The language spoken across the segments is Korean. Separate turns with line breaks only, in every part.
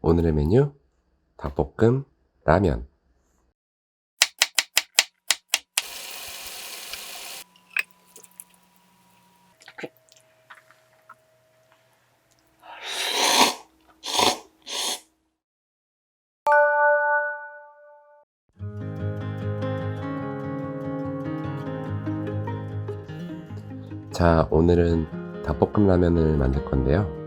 오늘의 메뉴 닭볶음 라면 자, 오늘은 닭볶음 라면을 만들 건데요.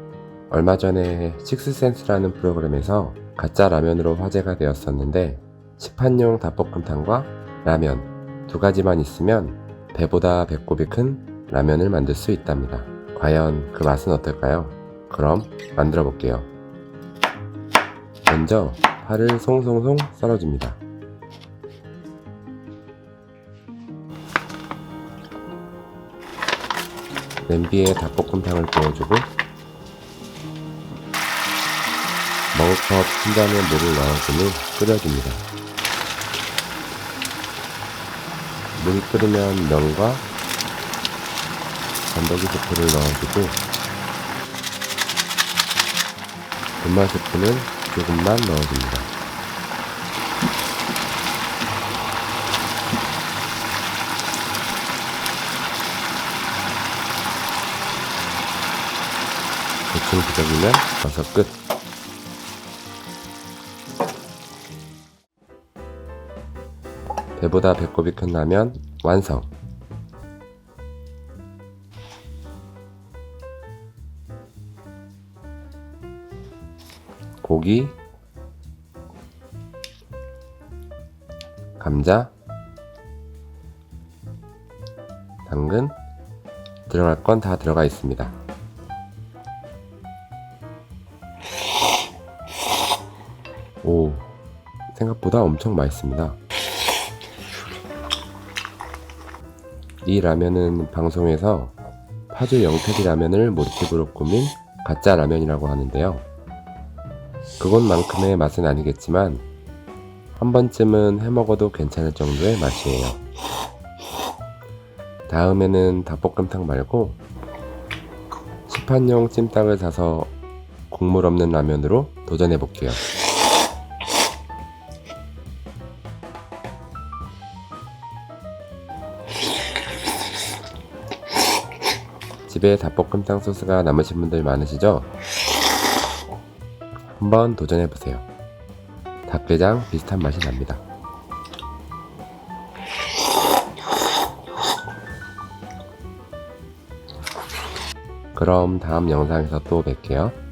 얼마 전에 식스센스라는 프로그램에서 가짜 라면으로 화제가 되었었는데 시판용 닭볶음탕과 라면 두 가지만 있으면 배보다 배꼽이 큰 라면을 만들 수 있답니다. 과연 그 맛은 어떨까요? 그럼 만들어 볼게요. 먼저 파를 송송송 썰어줍니다. 냄비에 닭볶음탕을 부어주고 머그컵 한 잔에 물을 넣어주니 끓여줍니다. 물이 끓으면 면과 건더기 스프를 넣어주고 분말 스프는 조금만 넣어줍니다. 대충 뒤적이면 벌써 끝. 배보다 배꼽이 큰 라면 완성. 고기, 감자, 당근, 들어갈 건 다 들어가 있습니다. 오, 생각보다 엄청 맛있습니다. 이 라면은 방송에서 파주 영택이 라면을 모티브로 꾸민 가짜 라면이라고 하는데요. 그것만큼의 맛은 아니겠지만 한 번쯤은 해 먹어도 괜찮을 정도의 맛이에요. 다음에는 닭볶음탕 말고 시판용 찜닭을 사서 국물 없는 라면으로 도전해 볼게요. 집에 닭볶음탕 소스가 남으신 분들 많으시죠? 한번 도전해 보세요. 닭게장 비슷한 맛이 납니다. 그럼 다음 영상에서 또 뵐게요.